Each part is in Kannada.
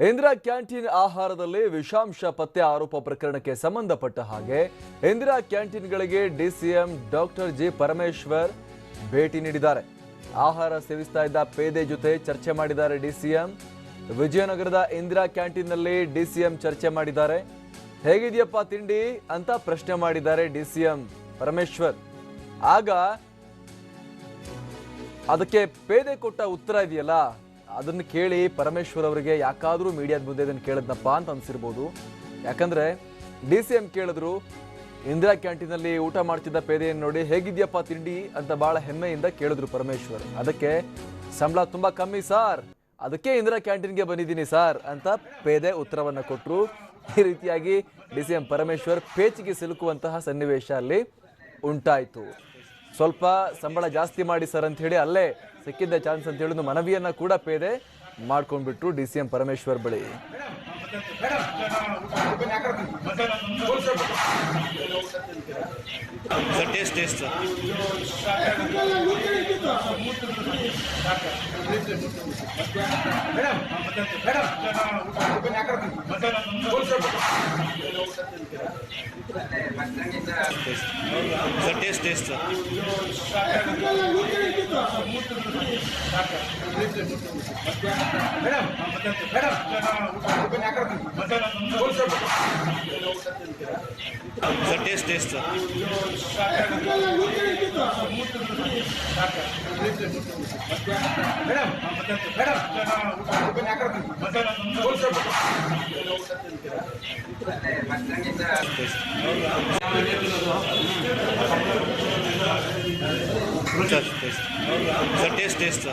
ಇಂದಿರಾ ಕ್ಯಾಂಟೀನ್ ಆಹಾರದಲ್ಲಿ ವಿಷಾಂಶ ಪತ್ತೆ ಆರೋಪ ಪ್ರಕರಣಕ್ಕೆ ಸಂಬಂಧಪಟ್ಟ ಹಾಗೆ ಇಂದಿರಾ ಕ್ಯಾಂಟೀನ್ಗಳಿಗೆ ಡಿಸಿಎಂ ಡಾಕ್ಟರ್ ಜಿ ಪರಮೇಶ್ವರ್ ಭೇಟಿ ನೀಡಿದ್ದಾರೆ. ಆಹಾರ ಸೇವಿಸ್ತಾ ಇದ್ದ ಪೇದೆ ಜೊತೆ ಚರ್ಚೆ ಮಾಡಿದ್ದಾರೆ ಡಿಸಿಎಂ ವಿಜಯನಗರದ ಇಂದಿರಾ ಕ್ಯಾಂಟೀನ್ನಲ್ಲಿ ಡಿಸಿಎಂ ಚರ್ಚೆ ಮಾಡಿದ್ದಾರೆ. ಹೇಗಿದೆಯಪ್ಪ ತಿಂಡಿ? ಅಂತ ಪ್ರಶ್ನೆ ಮಾಡಿದ್ದಾರೆ ಡಿಸಿಎಂ ಪರಮೇಶ್ವರ್. ಆಗ ಅದಕ್ಕೆ ಪೇದೆ ಕೊಟ್ಟ ಉತ್ತರ ಇದೆಯಲ್ಲ? ಅದನ್ನ ಕೇಳಿ ಪರಮೇಶ್ವರ್ ಅವರಿಗೆ ಯಾಕಾದ್ರೂ ಮೀಡಿಯಾದ ಮುಂದೆ ಇದನ್ನ ಕೇಳಿದ್ನಪ್ಪ ಅಂತ ಅನ್ಸಿರ್ಬೋದು. ಯಾಕಂದ್ರೆ ಡಿ ಸಿ ಎಂ ಕೇಳಿದ್ರು, ಇಂದಿರಾ ಕ್ಯಾಂಟೀನಲ್ಲಿ ಊಟ ಮಾಡ್ತಿದ್ದ ಪೇದೆಯನ್ನು ನೋಡಿ ಹೇಗಿದ್ಯಪ್ಪ ತಿಂಡಿ ಅಂತ ಬಹಳ ಹೆಮ್ಮೆಯಿಂದ ಕೇಳಿದ್ರು ಪರಮೇಶ್ವರ್. ಅದಕ್ಕೆ, ಸಂಬಳ ತುಂಬಾ ಕಮ್ಮಿ ಸಾರ್, ಅದಕ್ಕೆ ಇಂದಿರಾ ಕ್ಯಾಂಟೀನ್ಗೆ ಬಂದಿದ್ದೀನಿ ಸಾರ್ ಅಂತ ಪೇದೆ ಉತ್ತರವನ್ನ ಕೊಟ್ಟರು ಈ ರೀತಿಯಾಗಿ ಡಿ ಸಿ ಎಂ ಪರಮೇಶ್ವರ್ ಪೇಚಿಗೆ ಸಿಲುಕುವಂತಹ ಸನ್ನಿವೇಶ ಅಲ್ಲಿ ಉಂಟಾಯಿತು. ಸ್ವಲ್ಪ ಸಂಬಳ ಜಾಸ್ತಿ ಮಾಡಿ ಸರ್ ಅಂತ ಹೇಳಿ ಅಲ್ಲೇ ಸಿಕ್ಕಿದ್ದ ಚಾನ್ಸ್ ಅಂತ ಹೇಳಿ ಮನವಿಯನ್ನ ಕೂಡ ಪೇದೆ ಮಾಡ್ಕೊಂಡ್ಬಿಟ್ರು ಡಿ ಸಿ ಎಂ ಪರಮೇಶ್ವರ್ ಬಳಿ. Taste taste sir sir taste taste sir sir taste taste sir madam taste sir taste sir taste taste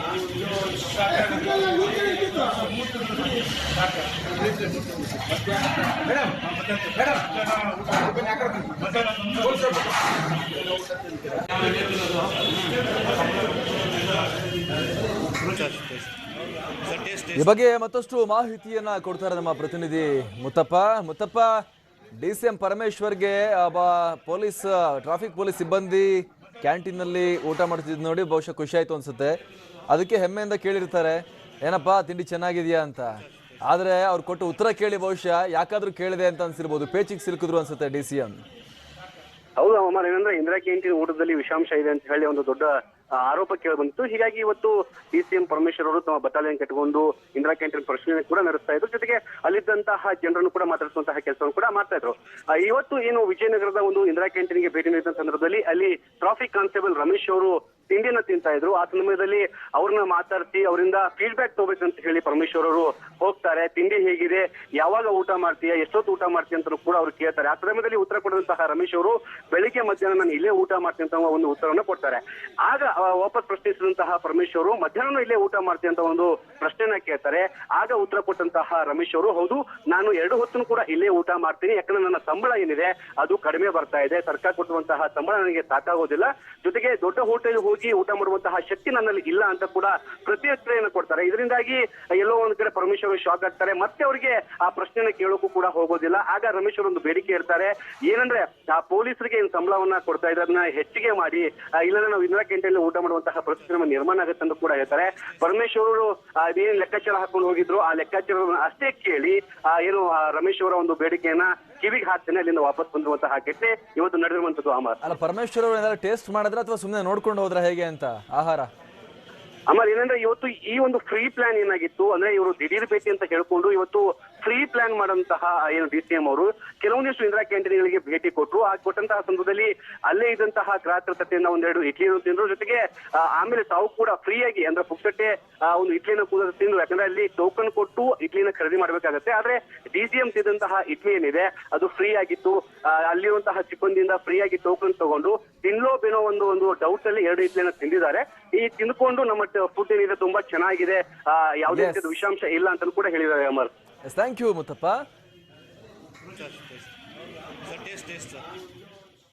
ಈ ಬಗ್ಗೆ ಮತ್ತಷ್ಟು ಮಾಹಿತಿಯನ್ನ ಕೊಡ್ತಾರೆ ನಮ್ಮ ಪ್ರತಿನಿಧಿ Muttappa. Muttappa D C M ಪರಮೇಶ್ವರ್ಗೆ ಒಬ್ಬ ಪೊಲೀಸ್ ಟ್ರಾಫಿಕ್ ಪೊಲೀಸ್ ಸಿಬ್ಬಂದಿ ಕ್ಯಾಂಟೀನ್ನಲ್ಲಿ ಊಟ ಮಾಡ್ತಿದ್ದು ನೋಡಿ ಬಹುಶಃ ಖುಷಿ ಆಯ್ತು ಅನಿಸುತ್ತೆ. ಅದಕ್ಕೆ ಹೆಮ್ಮೆಯಿಂದ ಕೇಳಿರ್ತಾರೆ, ಏನಪ್ಪಾ, ತಿಂಡಿ ಚೆನ್ನಾಗಿದೆಯಾ? ಅಂತ. ಆದರೆ ಅವ್ರು ಕೊಟ್ಟು ಉತ್ತರ ಕೇಳಿ ಬಹುಶಃ ಯಾಕಾದರೂ ಕೇಳಿದೆ ಅಂತ ಅನ್ಸಿರ್ಬೋದು. ಪೇಚಿಗೆ ಸಿಲುಕಿದ್ರು ಅನ್ಸುತ್ತೆ ಡಿ ಸಿ ಎಂ. ಹೌದು ಅಮ್ಮ ಏನಂದ್ರೆ ಇಂದಿರಾ ಕ್ಯಾಂಟೀನ್ ಊಟದಲ್ಲಿ ವಿಷಾಂಶ ಇದೆ ಅಂತ ಹೇಳಿ ಒಂದು ದೊಡ್ಡ ಆರೋಪ ಕೇಳಿ ಬಂತು ಹೀಗಾಗಿ ಇವತ್ತು ಡಿ ಸಿ ಎಂ ಪರಮೇಶ್ವರ್ ಅವರು ತಮ್ಮ ಬಟಾಲಿಯನ್ ಕಟ್ಟಿಕೊಂಡು ಇಂದಿರಾ ಕ್ಯಾಂಟೀನ್ ಪರಿಶೀಲನೆ ಕೂಡ ನಡೆಸ್ತಾ ಇದ್ರು. ಜೊತೆಗೆ ಅಲ್ಲಿದ್ದಂತಹ ಜನರನ್ನು ಕೂಡ ಮಾತಾಡಿಸುವಂತಹ ಕೆಲಸವನ್ನು ಕೂಡ ಮಾಡ್ತಾ ಇದ್ರು. ಇವತ್ತು ಏನು ವಿಜಯನಗರದ ಒಂದು ಇಂದಿರಾ ಕ್ಯಾಂಟೀನ್ಗೆ ಭೇಟಿ ನೀಡಿದ ಸಂದರ್ಭದಲ್ಲಿ ಅಲ್ಲಿ ಟ್ರಾಫಿಕ್ ಕಾನ್ಸ್ಟೇಬಲ್ ರಮೇಶ್ ಅವರು ತಿಂಡಿಯನ್ನ ತಿಂತಾ ಇದ್ರು. ಆ ಸಮಯದಲ್ಲಿ ಅವ್ರನ್ನ ಮಾತಾಡ್ತಿ ಅವರಿಂದ ಫೀಡ್ಬ್ಯಾಕ್ ತಗೋಬೇಕಂತ ಹೇಳಿ ಪರಮೇಶ್ವರ್ ಅವರು ಹೋಗ್ತಾರೆ. ತಿಂಡಿ ಹೇಗಿದೆ? ಯಾವಾಗ ಊಟ ಮಾಡ್ತೀಯಾ? ಎಷ್ಟೊತ್ತು ಊಟ ಮಾಡ್ತೀಯ ಅಂತ ಕೂಡ ಅವ್ರು ಕೇಳ್ತಾರೆ. ಆ ಸಮಯದಲ್ಲಿ ಉತ್ತರ ಕೊಡುವಂತಹ ರಮೇಶ್ ಅವರು ಬೆಳಿಗ್ಗೆ ಮಧ್ಯಾಹ್ನ ನಾನು ಇಲ್ಲೇ ಊಟ ಮಾಡ್ತೀನಿ ಅಂತ ಒಂದು ಉತ್ತರವನ್ನು ಕೊಡ್ತಾರೆ. ಆಗ ವಾಪಸ್ ಪ್ರಶ್ನಿಸಿದಂತಹ ಪರಮೇಶ್ವರ್ ಮಧ್ಯಾಹ್ನ ಇಲ್ಲೇ ಊಟ ಮಾಡ್ತೀನಿ ಅಂತ ಒಂದು ಪ್ರಶ್ನೆನ ಕೇಳ್ತಾರೆ. ಆಗ ಉತ್ತರ ಕೊಟ್ಟಂತಹ ರಮೇಶ್ ಅವರು, ಹೌದು, ನಾನು ಎರಡು ಹೊತ್ತು ಕೂಡ ಇಲ್ಲೇ ಊಟ ಮಾಡ್ತೀನಿ, ಯಾಕಂದ್ರೆ ನನ್ನ ಸಂಬಳ ಏನಿದೆ, ಅದು ಕಡಿಮೆ ಬರ್ತಾ ಇದೆ, ಸರ್ಕಾರ ಕೊಟ್ಟುವಂತಹ ಸಂಬಳ ನನಗೆ ಸಾಕಾಗೋದಿಲ್ಲ. ಜೊತೆಗೆ ದೊಡ್ಡ ಹೋಟೆಲ್ ಹೋಗಿ ಊಟ ಮಾಡುವಂತಹ ಶಕ್ತಿ ನನ್ನಲ್ಲಿ ಇಲ್ಲ ಅಂತ ಕೂಡ ಪ್ರತಿಕ್ರಿಯೆಯನ್ನು ಕೊಡ್ತಾರೆ. ಇದರಿಂದಾಗಿ ಎಲ್ಲೋ ಒಂದ್ ಕಡೆ ಪರಮೇಶ್ವರ್ ಶಾಕ್ ಆಗ್ತಾರೆ. ಮತ್ತೆ ಅವರಿಗೆ ಆ ಪ್ರಶ್ನೆನ ಕೇಳೋಕು ಕೂಡ ಹೋಗೋದಿಲ್ಲ. ಆಗ ರಮೇಶ್ ಅವರು ಒಂದು ಬೇಡಿಕೆ ಇರ್ತಾರೆ ಏನಂದ್ರೆ, ಆ ಪೊಲೀಸರಿಗೆ ಏನು ಸಂಬಳವನ್ನ ಕೊಡ್ತಾ ಇದ್ರೆ ಅದನ್ನ ಹೆಚ್ಚಿಗೆ ಮಾಡಿ ಇಲ್ಲ ನಾವು ಇಂದಿರಾ ಕ್ಯಾಂಟೀನ್ ಊಟ ಮಾಡುವಂತಹ ಪರಿಸ್ಥಿತಿ ನಿರ್ಮಾಣ ಆಗುತ್ತೆ ಅಂತ ಕೂಡ ಹೇಳ್ತಾರೆ. ಪರಮೇಶ್ವರ್ ಅವರು ಅದೇನ್ ಲೆಕ್ಕಾಚಾರ ಹಾಕೊಂಡು ಹೋಗಿದ್ರು ಆ ಲೆಕ್ಕಾಚಾರವನ್ನು ಅಷ್ಟೇ ಕೇಳಿ ಆ, ಏನು ರಮೇಶ್ ಅವರ ಒಂದು ಬೇಡಿಕೆಯನ್ನ ಕಿವಿಗೆ ಹಾಕ್ತೇನೆ ಅಲ್ಲಿಂದ ವಾಪಸ್ ಬಂದಿರುವಂತಹ ಘಟನೆ ಇವತ್ತು ನಡೆದಿರುವಂತದ್ದು ಅಮರ್ ಅಲ್ಲ ಪರಮೇಶ್ವರ ಅವರು ಏನಾದ್ರು ಟೇಸ್ಟ್ ಮಾಡಿದ್ರ ಅಥವಾ ಸುಮ್ಮನೆ ನೋಡ್ಕೊಂಡು ಹೋದ್ರ ಹೇಗೆ ಅಂತ ಆಹಾರ? ಅಮರ್ ಏನಂದ್ರೆ ಇವತ್ತು ಈ ಒಂದು ಫ್ರೀ ಪ್ಲಾನ್ ಏನಾಗಿತ್ತು ಅಂದ್ರೆ ಇವರು ದಿಢೀರ್ ಭೇಟಿ ಅಂತ ಹೇಳ್ಕೊಂಡು ಇವತ್ತು ಫ್ರೀ ಪ್ಲಾನ್ ಮಾಡಂತಹ ಏನು ಡಿ ಸಿ ಎಂ ಅವರು ಕೆಲವೊಂದಿಷ್ಟು ಇಂದಿರಾ ಕ್ಯಾಂಟೀನ್ಗಳಿಗೆ ಭೇಟಿ ಕೊಟ್ಟರು ಆ ಕೊಟ್ಟಂತಹ ಸಂದರ್ಭದಲ್ಲಿ ಅಲ್ಲೇ ಇದ್ದಂತಹ ಗ್ರಾಹಕತೆಯಿಂದ ಒಂದೆರಡು ಇಡ್ಲಿಯನ್ನು ತಿಂದ್ರು. ಜೊತೆಗೆ ಆಮೇಲೆ ತಾವು ಕೂಡ ಫ್ರೀ ಆಗಿ ಅಂದ್ರೆ ಪುಕ್ಕಟ್ಟೆ ಆ, ಒಂದು ಇಡ್ಲಿನ ಕೂಡ ತಿಂದ್ರು. ಯಾಕಂದ್ರೆ ಅಲ್ಲಿ ಟೋಕನ್ ಕೊಟ್ಟು ಇಡ್ಲಿನ ಖರೀದಿ ಮಾಡ್ಬೇಕಾಗತ್ತೆ. ಆದ್ರೆ ಡಿ ಸಿ ಎಂ ತಿಂದಂತಹ ಇಡ್ಲಿ ಏನಿದೆ ಅದು ಫ್ರೀ ಆಗಿತ್ತು ಅಲ್ಲಿರುವಂತಹ ಸಿಬ್ಬಂದಿಯಿಂದ ಫ್ರೀ ಆಗಿ ಟೋಕನ್ ತಗೊಂಡು ತಿನ್ಲೋ ಬೇನೋ ಒಂದು ಒಂದು ಡೌಟ್ ಅಲ್ಲಿ ಎರಡು ಇಡ್ಲಿನ ತಿಂದಿದ್ದಾರೆ. ಈ ತಿಂದ್ಕೊಂಡು ನಮ್ಮ ಫುಡ್ ಏನಿದೆ ತುಂಬಾ ಚೆನ್ನಾಗಿದೆ. ಯಾವುದೇ ರೀತಿಯ ವಿಷಾಂಶ ಇಲ್ಲ ಅಂತ ಕೂಡ ಹೇಳಿದ್ದಾರೆ Amar. Yes, thank you, Mutapa. Taste.